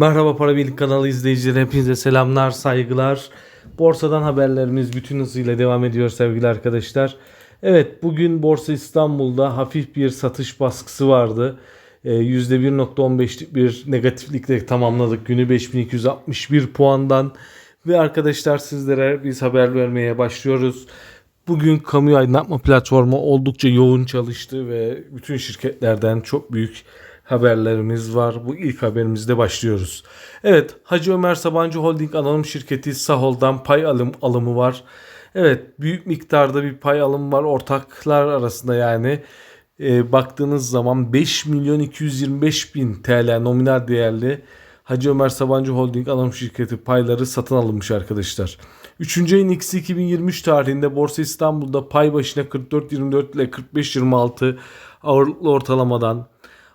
Merhaba Para Birlik kanalı izleyicileri hepinize selamlar saygılar. Borsadan haberlerimiz bütün hızıyla devam ediyor sevgili arkadaşlar. Evet bugün Borsa İstanbul'da hafif bir satış baskısı vardı. Ee, %1.15'lik bir negatiflikle tamamladık günü 5261 puandan. Ve arkadaşlar sizlere biz haber vermeye başlıyoruz. Bugün kamu aydınlatma platformu oldukça yoğun çalıştı ve bütün şirketlerden çok büyük haberlerimiz var. Bu ilk haberimizde başlıyoruz. Evet Hacı Ömer Sabancı Holding Anonim Şirketi Sahol'dan pay alım alımı var. Evet büyük miktarda bir pay alımı var ortaklar arasında yani. E, baktığınız zaman 5 milyon 225 bin TL nominal değerli Hacı Ömer Sabancı Holding Anonim Şirketi payları satın alınmış arkadaşlar. 3. ayın X 2023 tarihinde Borsa İstanbul'da pay başına 44.24 ile 45.26 ağırlıklı ortalamadan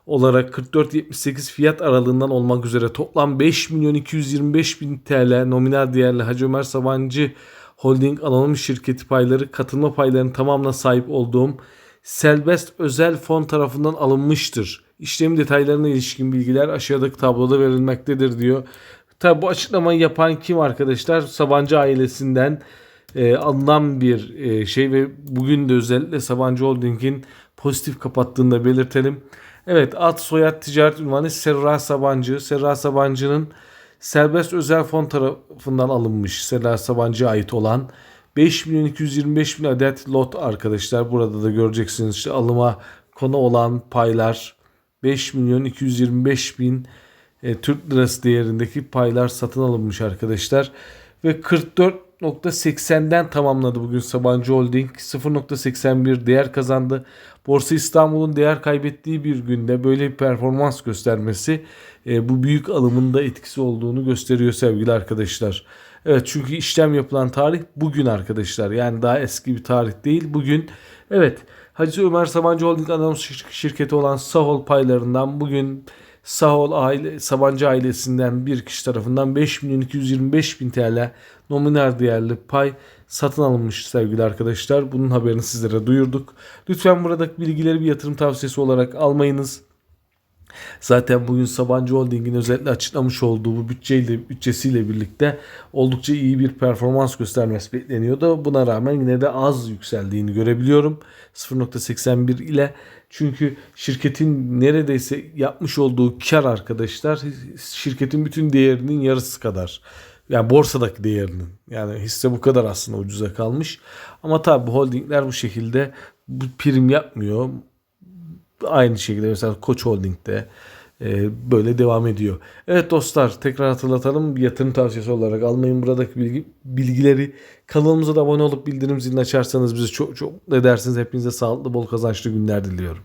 olarak 44.78 fiyat aralığından olmak üzere toplam 5 milyon 225 bin TL nominal değerli Hacı Ömer Sabancı Holding Anonim Şirketi payları katılma paylarının tamamına sahip olduğum Selbest özel fon tarafından alınmıştır. İşlem detaylarına ilişkin bilgiler aşağıdaki tabloda verilmektedir diyor. Tabi bu açıklamayı yapan kim arkadaşlar? Sabancı ailesinden e, alınan bir e, şey ve bugün de özellikle Sabancı Holding'in pozitif kapattığını da belirtelim. Evet ad soyad ticaret ünvanı Serra Sabancı. Serra Sabancı'nın serbest özel fon tarafından alınmış. Serra Sabancı'ya ait olan 5 milyon 225 bin adet lot arkadaşlar. Burada da göreceksiniz işte alıma konu olan paylar 5 milyon 225 bin e, Türk lirası değerindeki paylar satın alınmış arkadaşlar. Ve 44.80'den tamamladı bugün Sabancı Holding. 0.81 değer kazandı. Borsa İstanbul'un değer kaybettiği bir günde böyle bir performans göstermesi e, bu büyük alımında etkisi olduğunu gösteriyor sevgili arkadaşlar. Evet çünkü işlem yapılan tarih bugün arkadaşlar. Yani daha eski bir tarih değil. Bugün evet Hacı Ömer Sabancı Holding Anonim şirketi olan Sahol paylarından bugün Sahol aile, Sabancı ailesinden bir kişi tarafından 5 milyon 225 bin TL nominal değerli pay satın alınmış sevgili arkadaşlar. Bunun haberini sizlere duyurduk. Lütfen buradaki bilgileri bir yatırım tavsiyesi olarak almayınız. Zaten bugün Sabancı Holding'in özellikle açıklamış olduğu bu bütçeyle, bütçesiyle birlikte oldukça iyi bir performans göstermesi bekleniyordu. Buna rağmen yine de az yükseldiğini görebiliyorum. 0.81 ile çünkü şirketin neredeyse yapmış olduğu kar arkadaşlar şirketin bütün değerinin yarısı kadar. Yani borsadaki değerinin. Yani hisse bu kadar aslında ucuza kalmış. Ama tabi holdingler bu şekilde bu prim yapmıyor. Aynı şekilde mesela Koç Holding'de e, böyle devam ediyor. Evet dostlar tekrar hatırlatalım. Yatırım tavsiyesi olarak almayın buradaki bilgi, bilgileri. Kanalımıza da abone olup bildirim zilini açarsanız bizi çok çok ne dersiniz. Hepinize sağlıklı bol kazançlı günler diliyorum.